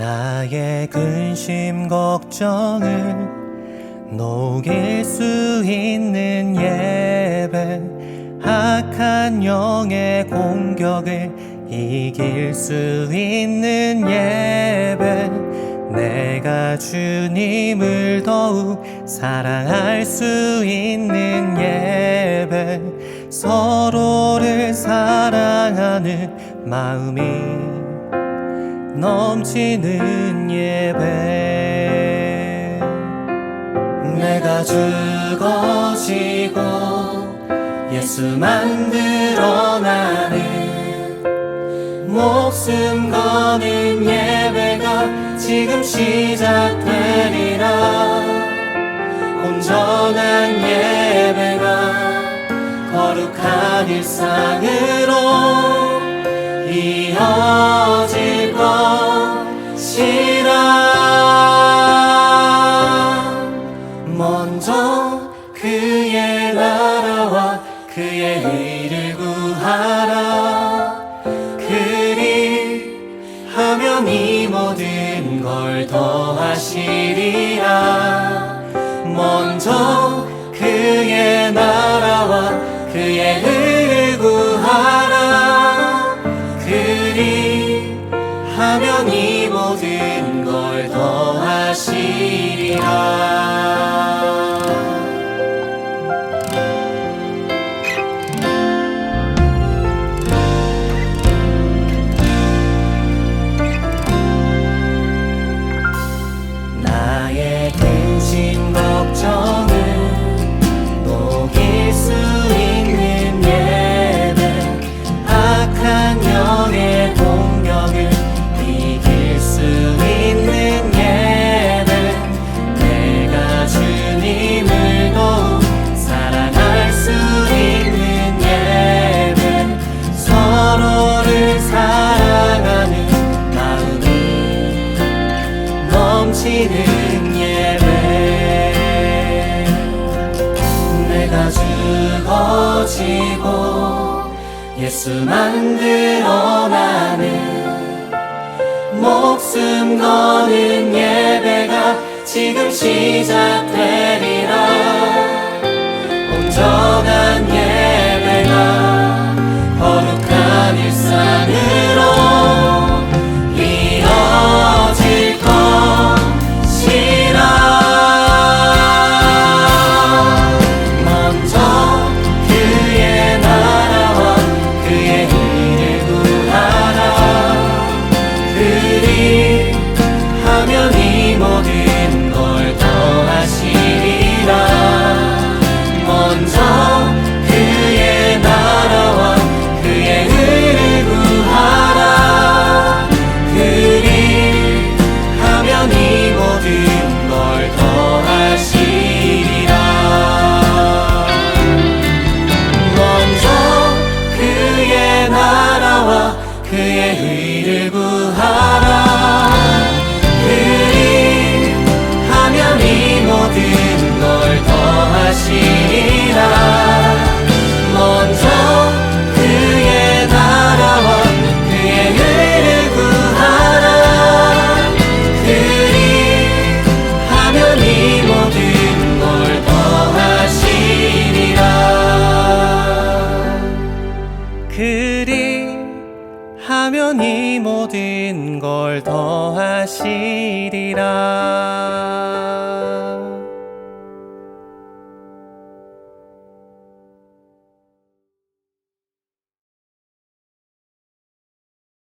나의 근심 걱정을 녹일 수 있는 예배 악한 영의 공격을 이길 수 있는 예배. 내가 주님을 더욱 사랑할 수 있는 예배. 서로를 사랑하는 마음이 넘치는 예배. 내가 죽어지고 예수만 드러나는 목숨 거는 예배가 지금 시작되리라. 온전한 예배가 거룩한 일상으로 이어 그의 의를 구하라. 그리 하면 이 모든 걸 더하시리라. 먼저 그의 나라와 그의 의 넘치는 예배. 내가 죽어지고 예수만 드러나는 목숨 거는 예배가 지금 시작되 하면 이 모든 걸 더하시리라